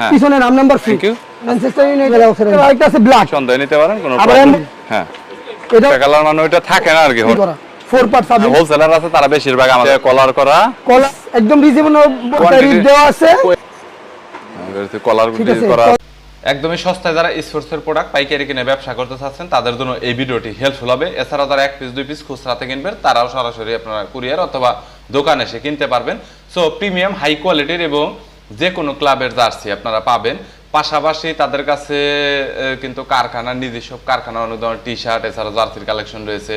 হ্যাঁ। পিছনে নাম নাম্বার ফ্রি. ম্যানচেস্টার ইউনাইটেড আরেকটা আছে ব্ল্যাক সন্দেহ নিতে পারেন কোনো প্রবলেম হ্যাঁ। এটা কালার মানে ওইটা থাকে না আর কি ফোর পার্ট সাবজেক্ট হোলসেলার আছে তারা বেশিরভাগ আমাদের কলার করা কলা একদম রিজনেবল Quantity- দেওয়া আছে। কলার আছে করা একদমই সস্তায় যারা স্পোর্টসের প্রোডাক্ট পাইকারি কিনে ব্যবসা করতে চাচ্ছেন তাদের জন্য এই ভিডিওটি হেল্পফুল হবে। এছাড়াও যারা এক পিস দুই পিস খুচরাতে কিনবেন তারাও সরাসরি আপনারা কুরিয়ার অথবা দোকানে এসে কিনতে পারবেন। সো প্রিমিয়াম হাই কোয়ালিটির এবং যে কোনো ক্লাবের জার্সি আপনারা পাবেন। পাশাপাশি তাদের কাছে কিন্তু কারখানার নিজস্ব কারখানার অনেক ধরনের টি শার্ট এছাড়া জার্সির কালেকশন রয়েছে,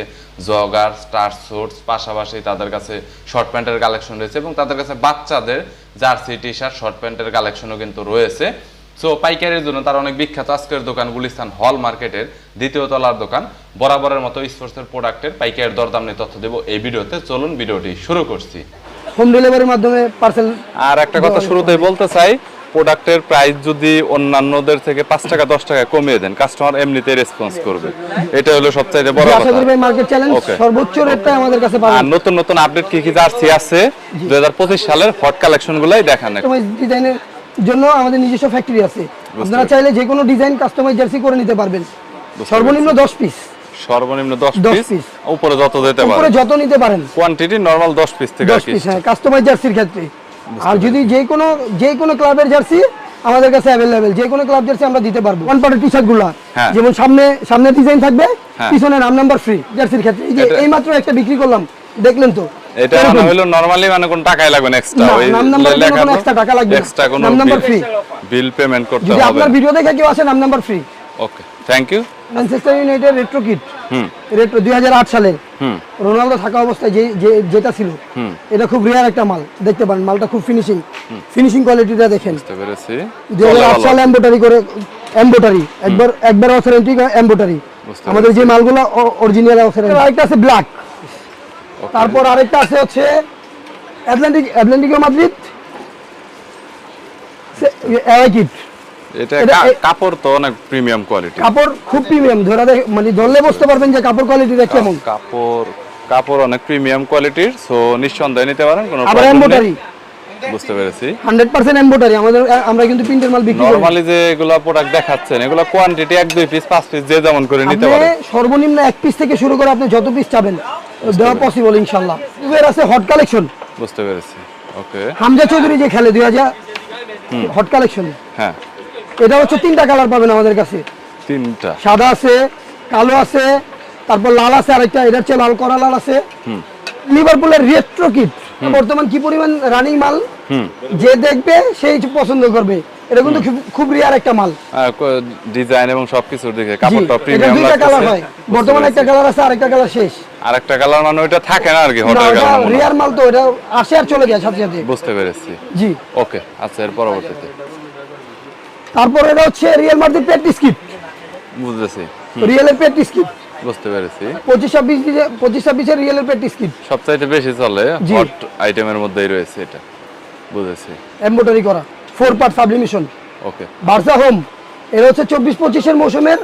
জগার, স্টার সুটস, পাশাপাশি তাদের কাছে শর্ট প্যান্টের কালেকশন রয়েছে এবং তাদের কাছে বাচ্চাদের জার্সি টি শার্ট শর্ট প্যান্টের কালেকশনও কিন্তু রয়েছে। সো, পাইকারির জন্য তার অনেক বিখ্যাত আজকের দোকান গুলিস্তান হল মার্কেটের দ্বিতীয় তলার দোকান। বরাবরের মতো স্পোর্টসের প্রোডাক্টের পাইকারের দরদাম নিয়ে তথ্য দেবো এই ভিডিওতে। চলুন, ভিডিওটি শুরু করছি। হোম ডেলিভারির মাধ্যমে পার্সেল আর একটা কথা শুরুতেই বলতে চাই প্রোডাক্টের প্রাইস যদি অন্যান্যদের থেকে পাঁচ টাকা দশ টাকা কমিয়ে দেন কাস্টমার এমনিতে রেসপন্স করবে। এটা হলো সবচাইতে বড় কথা। মার্কেট চ্যালেঞ্জ সর্বোচ্চ রেটটা আমাদের কাছে পাবেন। আর নতুন নতুন আপডেট কি কি জার্সি আছে? দুই হাজার পঁচিশ সালের হট কালেকশন গুলাই দেখান ডিজাইনের জন্য আমাদের নিজস্ব ফ্যাক্টরি আছে। আপনারা চাইলে যে কোনো ডিজাইন কাস্টমাইজ জার্সি করে নিতে পারবেন। সর্বনিম্ন দশ পিস সর্বনিম্ন 10 পিস উপরে যত যেতে উপরে যত নিতে পারেন। কোয়ান্টিটি নরমাল দশ পিস থেকে আর দশ কি। পিস হ্যাঁ কাস্টমাইজ জার্সির ক্ষেত্রে। আর যদি যে কোনো যে কোনো ক্লাবের জার্সি আমাদের কাছে অ্যাভেলেবেল যে কোনো ক্লাব জার্সি আমরা দিতে পারব। ওয়ান পার্টের টি শার্টগুলা। হ্যাঁ। যেমন সামনে সামনে ডিজাইন থাকবে হ্যাঁ। পিছনে নাম নাম্বার ফ্রি জার্সির ক্ষেত্রে। এই যে এটা- এই মাত্র একটা বিক্রি করলাম দেখলেন তো? এটা মানে হলো নরমালি মানে কোন টাকাই লাগবে না এক্সট্রা ওই নাম লেখা কোনো extra টাকা লাগবে এক্সট্রা কোনো নাম নাম্বার free। বিল পেমেন্ট করতে যদি আপনার ভিডিও দেখে কেউ আসে নাম number free okay thank you Manchester United retro kit retro দুই হুম রোনালদো থাকা অবস্থায় যে যেটা ছিল এটা খুব রেয়ার একটা মাল দেখতে পারেন মালটা খুব ফিনিশিং ফিনিশিং কোয়ালিটিটা দেখেন দুই হাজার আট সালে এম্বোটারি করে এম্বোটারি একবার একবার অথেন্টিক এম্বোটারি আমাদের যে মালগুলো অরিজিনাল অথেন্টিক আরেকটা আছে ব্ল্যাক তারপর আরেকটা আছে হচ্ছে অ্যাটলান্টিক অ্যাটলান্টিকো মাদ্রিদ কিট এটা কাপড় তো অনেক প্রিমিয়াম কোয়ালিটি কাপড় খুব প্রিমিয়াম ধরে মানে ধরলে বুঝতে পারবেন যে কাপড় কোয়ালিটিটা কেমন। কাপড় কাপড় অনেক প্রিমিয়াম কোয়ালিটির সো নিঃসন্দেহে নিতে পারেন কোনো আবার problem বুঝতে পেরেছি। আমাদের আমরা কিন্তু প্রিন্টের মাল বিক্রি করি। নরমালি যে এগুলা প্রোডাক্ট দেখাচ্ছেন এগুলা কোয়ান্টিটি এক দুই পিস পাঁচ পিস যে যেমন করে নিতে পারেন। সর্বনিম্ন এক পিস থেকে শুরু করে আপনি যত পিস চাবেন দেওয়া পসিবল ইনশাল্লাহ এবার আছে হট কালেকশন বুঝতে পেরেছি। ওকে হামজা চৌধুরী যে খেলে দুই হাজার হট কালেকশন হ্যাঁ। এটা হচ্ছে তিনটা কালার পাবেন আমাদের কাছে। তিনটা। সাদা আছে কালো আছে তারপর লাল আছে আরেকটা এটা হচ্ছে লাল করা লাল আছে। লিভারপুলের রেট্রো কিট বর্তমান কি পরিমাণ রানিং মাল? যে দেখবে সেই পছন্দ করবে। এটা কিন্তু খুব- রিয়ার একটা মাল। ডিজাইন এবং সবকিছুর দিকে জি, কাপড়টা এটা প্রিমিয়াম দুইটা কালার হয়। বর্তমানে একটা কালার আছে আরেকটা কালার শেষ। আর একটা কালার মানে ওইটা থাকে না আর কি হটের কালার রিয়ার মাল তো এটা আসে আর চলে যায় সাথে সাথে। বুঝতে পেরেছি। জি। ওকে আচ্ছা এর পরবর্তীতে। তারপর এটা হচ্ছে রিয়েল মার্কেট পেট স্কিট বুঝতেছি। রিয়েলের পেট স্কিট বুঝতে পেরেছি। পঁচিশ ছাব্বিশ পঁচিশ ছাব্বিশের রিয়েলের পেট স্কিট সবচাইতে বেশি চলে হট আইটেমের মধ্যেই রয়েছে এটা। বুঝেছি এমব্রয়ডারি করা। Four part sublimation okay Barca home এটা হচ্ছে চব্বিশ পঁচিশের মৌসুমের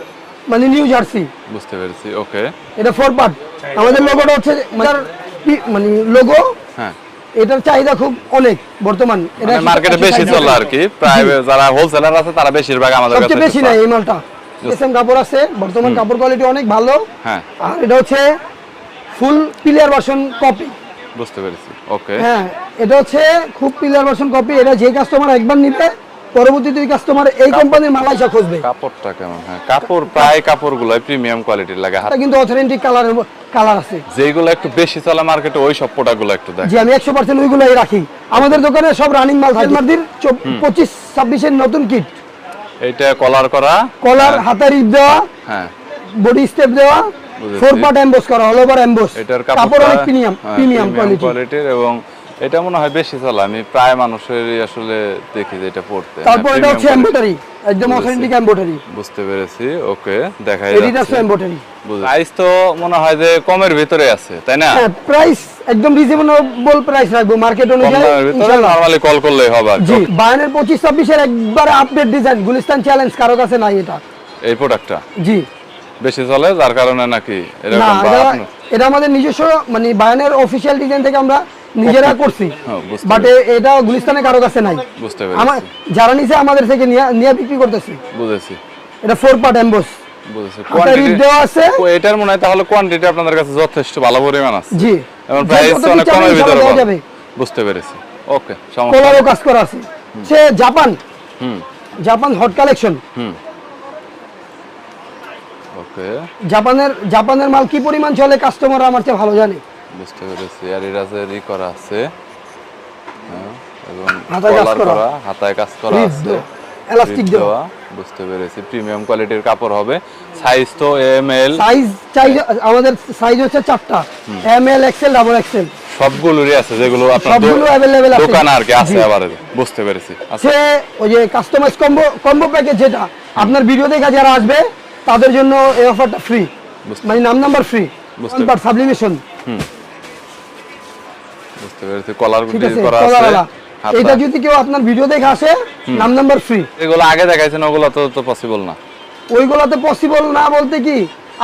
মানে নিউ জার্সি বুঝতে পেরেছি ওকে এটা ফোর পার্ট আমাদের লোগোটা হচ্ছে মানে মানে লোগো হ্যাঁ। এটার চাহিদা খুব অনেক বর্তমান। এটা মার্কেটে বেশি চলে আর কি প্রায় যারা হোলসেলার আছে তারা বেশিরভাগ আমাদের কাছে সবচেয়ে বেশি নাই এই মালটা। এসএম কাপড় আছে বর্তমান কাপড় কোয়ালিটি অনেক ভালো। হ্যাঁ। আর এটা হচ্ছে ফুল পিলার ভার্সন কপি বুঝতে পেরেছি। ওকে হ্যাঁ এটা হচ্ছে খুব পিলার ভার্সন কপি এটা যে কাস্টমার একবার নিবে পরবর্তীতে কাস্টমার এই কোম্পানির মাল আইসা খুঁজবে। কাপড়টা কেমন? হ্যাঁ কাপড় প্রায় কাপড়গুলো প্রিমিয়াম কোয়ালিটির লাগে। হাত এটা কিন্তু অথেন্টিক কালারের কালার আছে। যেগুলো একটু বেশি চলে মার্কেটে ওই সব প্রোডাক্টগুলো একটু দেখ যে আমি একশো পার্সেন্ট ওইগুলোই রাখি। আমাদের দোকানে সব রানিং মাল থাকে। মার্দির পঁচিশ ছাব্বিশের নতুন কিট এইটা কলার করা। কলার হাতের ইপ দেওয়া। হ্যাঁ। বডি স্টেপ দেওয়া। ফোর পার্ট এমবোস করা অল ওভার এমবোস এটার কাপড় অনেক প্রিমিয়াম প্রিমিয়াম কোয়ালিটির এবং এটা মনে হয় বেশি চলে। আমি প্রায় মানুষেরই আসলে দেখি যে এটা পড়তে। তারপর হ্যাঁ, এটা হচ্ছে এমব্রয়ডারি একদম অথেন্টিক এমব্রয়ডারি বুঝতে পেরেছি। ওকে দেখাই এডিডাস এমব্রয়ডারি প্রাইস তো মনে হয় যে কমের ভিতরে আছে তাই না? হ্যাঁ প্রাইস একদম রিজনেবল প্রাইস রাখব। মার্কেট অনুযায়ী ইনশাআল্লাহ। নরমালি কল করলেই হবে। জি বায়ানের পঁচিশ ছাব্বিশের একবার আপডেট ডিজাইন গুলিস্তান চ্যালেঞ্জ কারও কাছে নাই এটা। এই প্রোডাক্টটা জি। বেশি চলে যার কারণে নাকি? এরকম এটা আমাদের নিজস্ব মানে বায়ানের অফিসিয়াল ডিজাইন থেকে আমরা নিজেরা করছি। হ্যাঁ, বাট এটা গুলিস্তানে কারও কাছে নাই। বুঝতে আমার পেরেছি যারা নিছে আমাদের থেকে নিয়ে বিক্রি করতেছি। বুঝেছি। এটা ফোর পার্ট এমবোস বুঝেছি। কোয়ান্টিটি দেওয়া আছে। এটার মনে হয় তাহলে কোয়ান্টিটি আপনাদের কাছে যথেষ্ট ভালো পরিমাণ আছে। জি। এবং প্রাইস অনেক কমের ভিতরে ইনশাআল্লাহ দেওয়া পাবেন। যাবে। বুঝতে পেরেছি। ওকে সমস্যা কোলারও কাজ করা আছে। সে জাপান। হুম। জাপান হট কালেকশন হুম। ওকে জাপানের জাপানের মাল কি পরিমাণ চলে কাস্টমার আমার চেয়ে ভালো জানে। বুঝতে পেরেছি। আর এরাজের ই করা আছে হ্যাঁ, এবং হাতায় কাজ কলার করা। করা হাতায় কাজ করা আছে। দেওয়া। বুঝতে পেরেছি। প্রিমিয়াম কোয়ালিটির কাপড় হবে। সাইজ তো এম এল সাইজ চাই আমাদের সাইজ হচ্ছে চারটা। M L XL double XL সবগুলোরই আছে যেগুলো আপনার আছে। দোকানে আর কি আছে আবার বুঝতে পেরেছি। আচ্ছা। সে ওই যে কাস্টমাইজ কম্বো কম্বো প্যাকেজ যেটা আপনার ভিডিও দেখা যারা আসবে তাদের জন্য এই অফারটা ফ্রি মানে নাম নাম্বার ফ্রি বুঝতে- বাট সাবলিমেশন বুঝতে পেরেছি কলার ঠিক করা আছে এটা যদি কেউ আপনার ভিডিও দেখে আসে নাম নাম্বার ফ্রি এগুলো আগে দেখাইছেন ওগুলো তো তো পসিবল না। ওইগুলোতে পসিবল না বলতে কি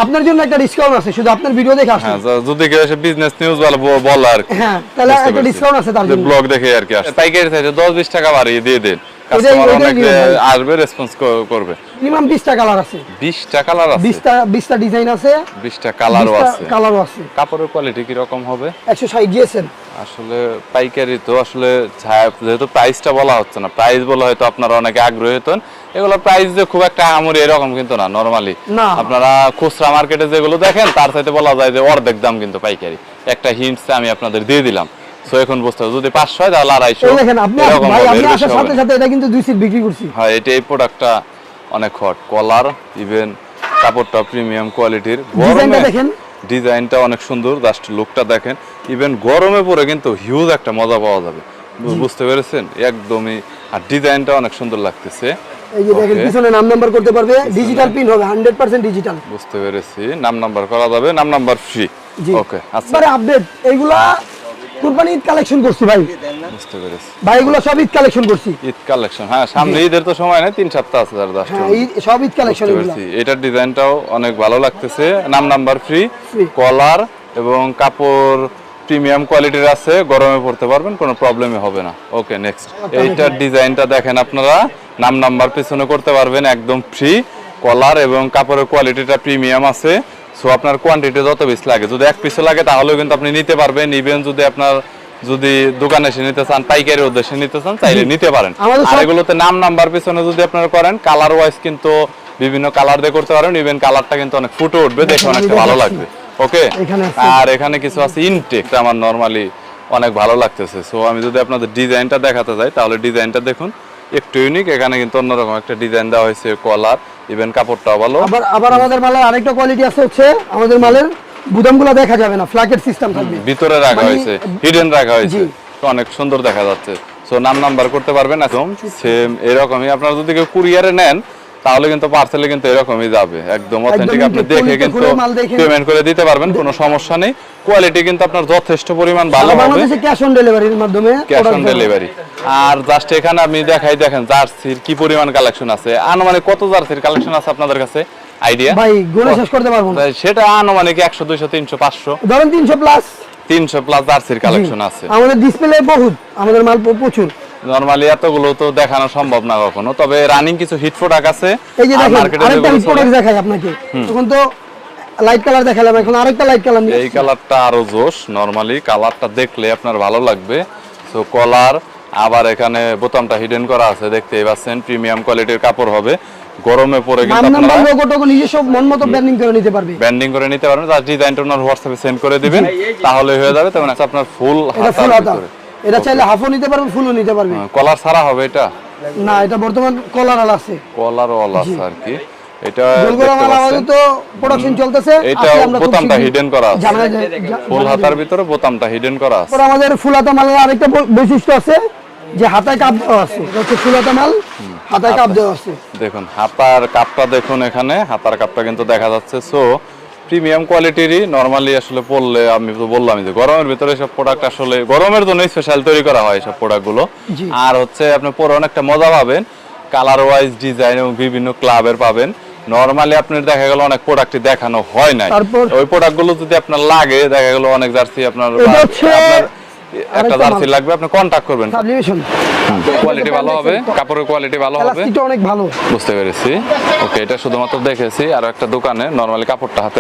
আপনার জন্য একটা ডিসকাউন্ট আছে শুধু আপনার ভিডিও দেখে আসে হ্যাঁ যদি কেউ এসে বিজনেস নিউজ বলে বল আর হ্যাঁ তাহলে একটা ডিসকাউন্ট আছে তার জন্য। ব্লগ দেখে আর কি আসে। পাইকারি চাইছে দশ বিশ টাকা বাড়িয়ে দিয়ে দেন। ওইটাই- কাস্টমার ওইটাই অনেক নিয়ম ভাই। আসবে রেসপন্স করবে। মিনিমাম বিশটা কালার আছে। বিশটা কালার আছে। বিশটা বিশটা ডিজাইন আছে। বিশটা কালারও আছে। কালারও আছে। কাপড়ের কোয়ালিটি কীরকম হবে? একশো ষাট আসলে পাইকারি তো আসলে যেহেতু প্রাইসটা বলা হচ্ছে না প্রাইস বলা হয়তো আপনারা অনেকে আগ্রহী হতেন। এগুলো প্রাইস যে খুব একটা আমরি এরকম কিন্তু না নরমালি আপনারা খুচরা মার্কেটে যেগুলো দেখেন তার সাথে বলা যায় যে অর্ধেক দাম কিন্তু পাইকারি। একটা হিন্টস আমি আপনাদের দিয়ে দিলাম। সো এখন বুঝতে যদি পাঁচশো হয় তাহলে আড়াইশো। এই দেখেন আপনি ভাই আসার সাথে সাথে এটা কিন্তু দুই সিট বিক্রি করছি। হ্যাঁ এটা এই প্রোডাক্টটা অনেক হট কলার ইভেন কাপড়টা প্রিমিয়াম কোয়ালিটির ডিজাইনটা দেখেন। ডিজাইনটা অনেক সুন্দর জাস্ট লুকটা দেখেন। ইভেন গরমে পরে কিন্তু হিউজ একটা মজা পাওয়া যাবে। বুঝতে পেরেছেন? একদমই। আর ডিজাইনটা অনেক সুন্দর লাগতেছে। এই যে দেখেন পিছনে নাম নাম্বার করতে পারবে। ডিজিটাল প্রিন্ট হবে হান্ড্রেড পার্সেন্ট ডিজিটাল বুঝতে পেরেছি। নাম নাম্বার করা যাবে নাম নাম্বার ফ্রি ওকে আচ্ছা। আপডেট এইগুলা কুরবানি ঈদ কালেকশন করছি ভাই। বুঝতে পেরেছি। ভাই এগুলো সব ঈদ কালেকশন করছি। ঈদ কালেকশন হ্যাঁ সামনে ঈদের তো সময় নেই তিন সপ্তাহ আছে তার হ্যাঁ ঈদ- সব ঈদ কালেকশন এগুলো। এটার ডিজাইনটাও অনেক ভালো লাগতেছে নাম নাম্বার ফ্রি Free। কলার এবং কাপড় প্রিমিয়াম কোয়ালিটির আছে গরমে পড়তে পারবেন কোনো প্রবলেমই হবে না। ওকে নেক্সট এইটার ডিজাইনটা দেখেন আপনারা নাম নাম্বার পিছনে করতে পারবেন একদম ফ্রি কলার এবং কাপড়ের কোয়ালিটিটা প্রিমিয়াম আছে। সো আপনার কোয়ান্টিটি যত বেশি লাগে যদি এক পিসও লাগে তাহলেও কিন্তু আপনি নিতে পারবেন। ইভেন যদি আপনার যদি দোকানে এসে নিতে চান পাইকারি উদ্দেশ্যে নিতে চান চাইলে নিতে পারেন। আর এগুলোতে নাম নাম্বার পিছনে যদি আপনারা করেন কালার ওয়াইজ কিন্তু বিভিন্ন কালার দিয়ে করতে পারেন। ইভেন কালারটা কিন্তু অনেক ফুটে উঠবে দেখে অনেকটা ভালো লাগবে। ওকে আর এখানে কিছু আছে ইনটেক আমার নরমালি অনেক ভালো লাগতেছে। সো আমি যদি আপনাদের ডিজাইনটা দেখাতে যাই তাহলে ডিজাইনটা দেখুন। একটু ইউনিক এখানে কিন্তু অন্যরকম একটা ডিজাইন দেওয়া হয়েছে কলার ইভেন কাপড়টাও ভালো। আবার আবার আমাদের মালের আরেকটা কোয়ালিটি আছে হচ্ছে আমাদের মালের বুদামগুলো দেখা যাবে না ফ্ল্যাকেট সিস্টেম থাকবে। ভিতরে রাখা মানে- হয়েছে হিডেন রাখা হয়েছে। তো অনেক সুন্দর দেখা যাচ্ছে। সো নাম নাম্বার করতে পারবেন একদম। সেম এরকমই। আপনারা যদি কেউ কুরিয়ারে নেন তাহলে কিন্তু পার্সেলে কিন্তু এরকমই যাবে। একদম অথেন্টিক আপনি দেখে কিন্তু পেমেন্ট করে দিতে পারবেন কোনো সমস্যা নেই। কোয়ালিটি কিন্তু আপনার যথেষ্ট পরিমাণ ভালো হবে। বাংলাদেশে ক্যাশ অন ডেলিভারির মাধ্যমে ক্যাশ অন ডেলিভারি আর জাস্ট এখানে আপনি দেখাই দেখেন জার্সির কি পরিমাণ কালেকশন আছে। আনুমানিক কত জার্সির কালেকশন আছে আপনাদের কাছে? আইডিয়া ভাই গুণে শেষ করতে পারব না। সেটা আনুমানিক একশো দুইশো তিনশো পাঁচশো। ধরেন তিনশো প্লাস তিনশো প্লাস জার্সির কালেকশন আছে। আমাদের ডিসপ্লে বহুত আমাদের মাল প্রচুর। নরমালি এতগুলো তো দেখানো সম্ভব না কখনো তবে রানিং কিছু হিট প্রোডাক্ট আছে এই যে দেখেন আরেকটা চলে, প্রোডাক্ট দেখাই আপনাকে। তখন তো লাইট কালার দেখালাম এখন আরেকটা লাইট কালার নিয়ে এই কালারটা আরও জোশ নরমালি কালারটা দেখলে আপনার ভালো লাগবে। সো কলার আবার এখানে বোতামটা হিডেন করা আছে দেখতেই পাচ্ছেন প্রিমিয়াম কোয়ালিটির কাপড় হবে। গরমে পরে কিন্তু আপনারা লোগো টোগো নিজস্ব মন মতো ব্র্যান্ডিং করে নিতে পারবে। ব্যান্ডিং করে নিতে পারবেন তার ডিজাইনটা ওনার হোয়াটসঅ্যাপে সেন্ড করে দিবেন তাহলে হয়ে যাবে তেমন আপনার ফুল হাতা। এটা চাইলে হাফও নিতে পারবে ফুলও নিতে পারবে কলার ছাড়া হবে এটা? না এটা বর্তমান কলার আল আছে। কলার ওয়াল আছে আর কি। এটা তো প্রোডাকশন চলতেছে এটা আমরা বোতামটা হিডেন করা আছে। জানা যায়- ফুল হাতার ভিতরে বোতামটা হিডেন করা আছে। আমাদের ফুলাতা মালের আরেকটা বৈশিষ্ট্য আছে যে হাতায় কাপ দেওয়া আছে। এটা হচ্ছে ফুলাতা মাল হাতায় কাপ দেওয়া আছে। দেখুন হাতার কাপটা দেখুন এখানে হাতার কাপটা কিন্তু দেখা যাচ্ছে। সো প্রিমিয়াম কোয়ালিটিরই নর্মালি আসলে পড়লে আমি তো বললাম যে গরমের ভিতরে সব প্রোডাক্ট আসলে গরমের জন্য স্পেশাল তৈরি করা হয় সব প্রোডাক্টগুলো। আর হচ্ছে আপনি পরে অনেকটা মজা পাবেন কালার ওয়াইজ ডিজাইন এবং বিভিন্ন ক্লাবের পাবেন। নরমালি আপনার দেখা গেল অনেক প্রোডাক্টই দেখানো হয় নাই। ওই ওই প্রোডাক্টগুলো যদি আপনার লাগে দেখা গেল অনেক জার্সি আপনার একটা জার্সি লাগবে আপনি কন্টাক্ট করবেন। সাবলিমেশন কোয়ালিটি ভালো হবে কাপড়ের কোয়ালিটি ভালো হবে। এলাস্টিকটা অনেক ভালো। বুঝতে পেরেছি। ওকে এটা শুধুমাত্র দেখেছি আর একটা দোকানে নর্মালি কাপড়টা হাতে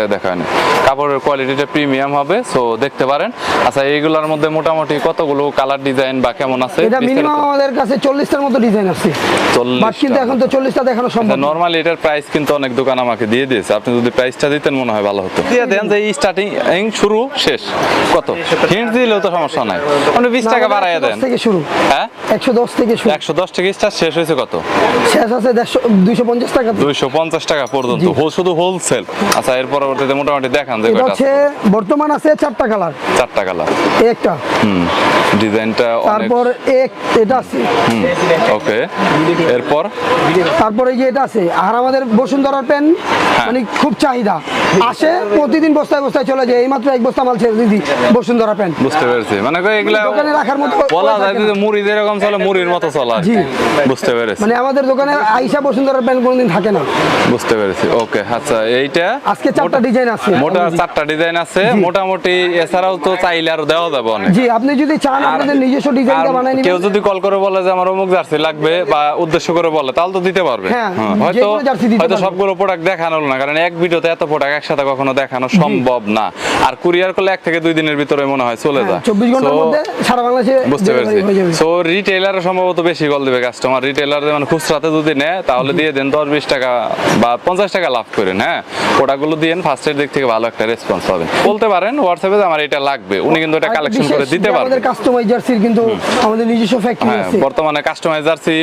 কাপড়ের কোয়ালিটিটা প্রিমিয়াম হবে সো দেখতে পারেন। আচ্ছা এইগুলোর মধ্যে মোটামুটি কতগুলো কালার ডিজাইন বা কেমন আছে? এটা মিনিমাম আমাদের কাছে মতো ডিজাইন আছে। বাট কিন্তু এখন তো চল্লিশটা দেখানো সম্ভব না। নর্মালি এটার প্রাইস কিন্তু অনেক দোকান আমাকে দিয়ে দিয়েছে। আপনি যদি প্রাইসটা দিতেন মনে হয় ভালো হতো। দিয়ে দেন যে স্টার্টিং শুরু শেষ। কত? হিন্ট দিলেও তো সমস্যা নাই। আপনি বিশ টাকা না, বাড়াইয়া 110 দেন। থেকে শুরু। হ্যাঁ? একশো দশ থেকে শুরু। একশো দশ থেকে শেষ হয়েছে কত? শেষ আছে দুইশো পঞ্চাশ টাকা। দুইশো পঞ্চাশ টাকা পর্যন্ত। শুধু হোলসেল আচ্ছা এর পরবর্তীতে মোটামুটি দেখান যে কয়টা হচ্ছে বর্তমান আছে চারটা কালার চারটা কালার একটা। হুম। ডিজাইনটা অনেক তারপর এক এটা আছে। ওকে। এরপর? তারপরে যে এটা আছে আর আমাদের বসুন্ধরার পেন হ্যাঁ। মানে খুব চাহিদা। আসে প্রতিদিন বস্তায় বস্তায় চলে যায়। এইমাত্র এক বস্তা মাল ছেড়ে দিদি বসুন্ধরা পেন বুঝতে পেরেছি। মানে কই এগুলা দোকানে রাখার মতো বলা যায় যে মুড়ি যেরকম চলে মুড়ির মতো চলে জি। বুঝতে পেরেছি। মানে আমাদের দোকানে আইসা বসুন্ধরার পেন কোনোদিন থাকে না। বুঝতে পেরেছি। ওকে আচ্ছা এইটা আজকে চারটা ডিজাইন আছে মোটা চারটা ডিজাইন আছে। মোটামুটি এছাড়াও তো চাইলে আরও দেওয়া যাবে অনেক। জি আপনি যদি চান আপনাদের নিজস্ব ডিজাইনটা বানাই কেউ যদি কল করে বলে যে আমার অমুক জার্সি লাগবে বা উদ্দেশ্য করে বলে তাহলে তো দিতে পারবে। হ্যাঁ, হয়তো জার্সি দিতে হয়তো সবগুলো প্রোডাক্ট দেখানো না কারণ এক ভিডিওতে এত প্রোডাক্ট একসাথে কখনো দেখানো সম্ভব না। আর কুরিয়ার করলে এক থেকে দুই দিনের ভিতরে মনে হয় চলে যায়। চব্বিশ ঘণ্টার So, মধ্যে সারা বাংলাদেশে বুঝতে পেরেছি। সো রিটেলার সম্ভবত বেশি কল দিবে কাস্টমার রিটেলার মানে খুচরাতে যদি নেয় তাহলে দিয়ে দেন দশ বিশ টাকা বা পঞ্চাশ টাকা লাভ করেন হ্যাঁ? প্রোডাক্টগুলো দিয়েন ফার্স্টের দিক থেকে ভালো একটা রেসপন্স পাবেন। বলতে পারেন হোয়াটসঅ্যাপে আমার এটা লাগবে। উনি কিন্তু এটা কালেকশন করে দিতে পারবেন আমাদের কাস্টমাইজ জার্সির কিন্তু আমাদের নিজস্ব ফ্যাক্টরি হ্যাঁ আছে। বর্তমানে কাস্টমাইজ জার্সি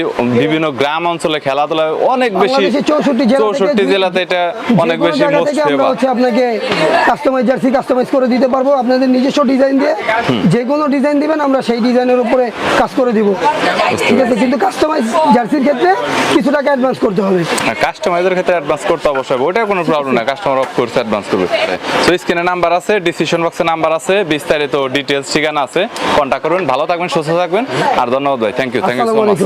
বিভিন্ন গ্রাম অঞ্চলে খেলাধুলায় অনেক বেশি বাংলাদেশের 64 জেলা থেকে চৌষট্টি জেলাতে এটা অনেক বেশি মোস্ট ফেভার হচ্ছে আপনাকে কাস্টমাইজ জার্সি কাস্টমাইজ করে দিতে পারব। আপনাদের নিজস্ব ডিজাইন দিয়ে যে কোনো ডিজাইন দিবেন আমরা সেই ডিজাইনের উপরে কাজ করে দিব। ঠিক আছে কিন্তু কাস্টমাইজ জার্সির ক্ষেত্রে কিছু টাকা অ্যাডভান্স করতে হবে। কাস্টমাইজের ক্ষেত্রে অ্যাডভান্স করতে অবশ্যই হবে। ওটা কোনো প্রবলেম না কাস্টমার অফ কোর্স অ্যাডভান্স করবে। সো স্ক্রিনে নাম্বার আছে ডিসিশন বক্সে নাম্বার আছে বিস্তারিত ডিটেলস ঠিকানা আছে। কন্ট্যাক্ট করবেন ভালো থাকবেন সুস্থ থাকবেন আর ধন্যবাদ ভাই thank you thank you so much